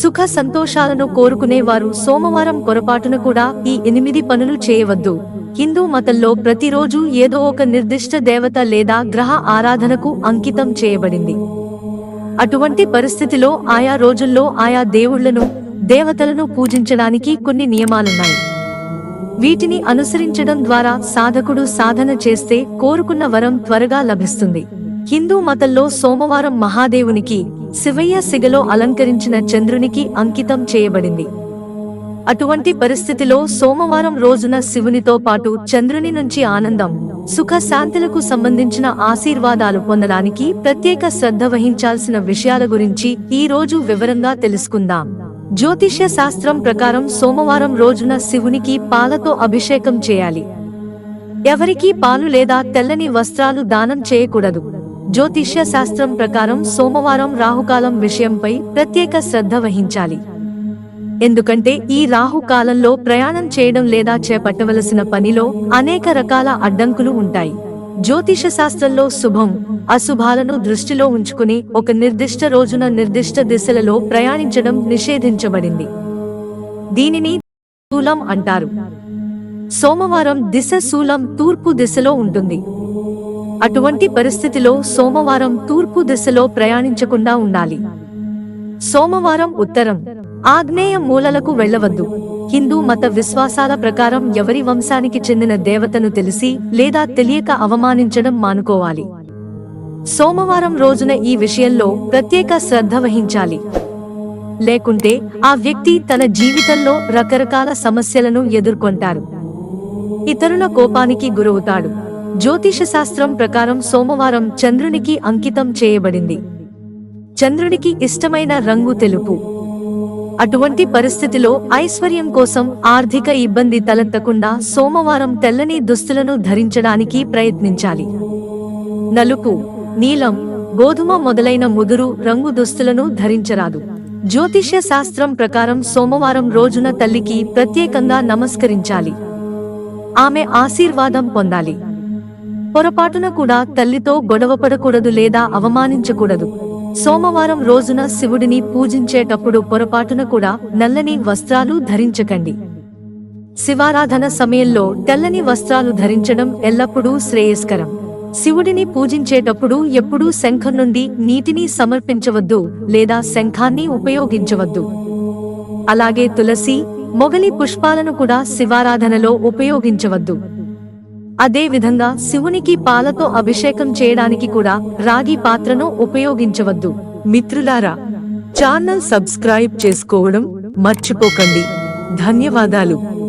సుఖ సంతోషాలను కోరుకునేవారు సోమవారం పొరపాటున కూడా ఈ ఎనిమిది పనులు చేయవద్దు. హిందూ మతంలో ప్రతిరోజు ఏదో ఒక నిర్దిష్ట దేవత లేదా గ్రహ ఆరాధనకు అంకితం చేయబడింది. అటువంటి పరిస్థితిలో ఆయా రోజుల్లో ఆయా దేవుళ్ళను దేవతలను పూజించడానికి కొన్ని నియమాలున్నాయి. వీటిని అనుసరించడం ద్వారా సాధకుడు సాధన చేస్తే కోరుకున్న వరం త్వరగా లభిస్తుంది. హిందూ మతంలో సోమవారం మహాదేవునికి శివయ్య సిగలో అలంకరించిన చంద్రునికి అంకితం చేయబడింది. అటువంటి పరిస్థితిలో సోమవారం రోజున శివునితో పాటు చంద్రుని నుంచి ఆనందం సుఖ శాంతులకు సంబంధించిన ఆశీర్వాదాలు పొందడానికి ప్రత్యేక శ్రద్ధ వహించాల్సిన విషయాల గురించి ఈ రోజు వివరంగా తెలుసుకుందాం. జ్యోతిష్య శాస్త్రం ప్రకారం సోమవారం రోజున శివునికి పాలతో అభిషేకం చేయాలి. ఎవరికీ పాలు లేదా తెల్లని వస్త్రాలు దానం చేయకూడదు. జ్యోతిష్య శాస్త్రం ప్రకారం సోమవారం రాహుకాలం విషయంపై ప్రత్యేక శ్రద్ధ వహించాలి. ఎందుకంటే ఈ రాహు కాలంలో ప్రయాణం చేయడం లేదా చేపట్టవలసిన పనిలో అనేక రకాల అడ్డంకులు ఉంటాయి. జ్యోతిష శాస్త్రంలో శుభం అశుభాలను దృష్టిలో ఉంచుకుని ఒక నిర్దిష్ట రోజున నిర్దిష్ట దిశలలో ప్రయాణించడం నిషేధించబడింది. దీనిని శూలం అంటారు. సోమవారం దిశ శూలం తూర్పు దిశలో ఉంటుంది. అటువంటి పరిస్థితిలో సోమవారం తూర్పు దిశలో ప్రయాణించకుండా ఉండాలి. సోమవారం ఉత్తరం. ఆగ్నేయ మూలలకు వెళ్ళవద్దు. హిందూ మత విశ్వాసాల ప్రకారం ఎవరి వంశానికి చెందిన దేవతను తెలిసి లేదా తెలియక అవమానించడం మానుకోవాలి. సోమవారం రోజున ఈ విషయంలో ప్రత్యేక శ్రద్ధ వహించాలి. లేకుంటే ఆ వ్యక్తి తన జీవితంలో రకరకాల సమస్యలను ఎదుర్కొంటారు. ఇతరుల కోపానికి గురవుతాడు. జ్యోతిష శాస్త్రం ప్రకారం సోమవారం చంద్రునికి అంకితం చేయబడింది. చంద్రునికి ఇష్టమైన రంగు తెలుపు. అటువంటి పరిస్థితిలో ఐశ్వర్యం కోసం ఆర్థిక ఇబ్బంది తలెత్తకుండా సోమవారం తెల్లని దుస్తులను ధరించడానికి ప్రయత్నించాలి. నలుపు నీలం గోధుమ మొదలైన ముదురు రంగు దుస్తులను ధరించరాదు. జ్యోతిష్య శాస్త్రం ప్రకారం సోమవారం రోజున తల్లికి ప్రత్యేకంగా నమస్కరించాలి. ఆమె ఆశీర్వాదం పొందాలి. పొరపాటున కూడా తల్లితో గొడవపడకూడదు లేదా అవమానించకూడదు. సోమవారం రోజున శివుడిని పూజించేటప్పుడు పొరపాటున కూడా నల్లని వస్త్రాలు ధరించకండి. శివారాధన సమయంలో తెల్లని వస్త్రాలు ధరించడం ఎల్లప్పుడూ శ్రేయస్కరం. శివుడిని పూజించేటప్పుడు ఎప్పుడూ శంఖం నుండి నీటిని సమర్పించవద్దు లేదా శంఖాన్ని ఉపయోగించవద్దు. అలాగే తులసి మొగలి పుష్పాలను కూడా శివారాధనలో ఉపయోగించవద్దు. అదే విధంగా శివునికి పాలతో అభిషేకం చేయడానికి కూడా రాగి పాత్రను ఉపయోగించవద్దు. మిత్రులారా ఛానల్ సబ్స్క్రైబ్ చేసుకోవడం మర్చిపోకండి. ధన్యవాదాలు.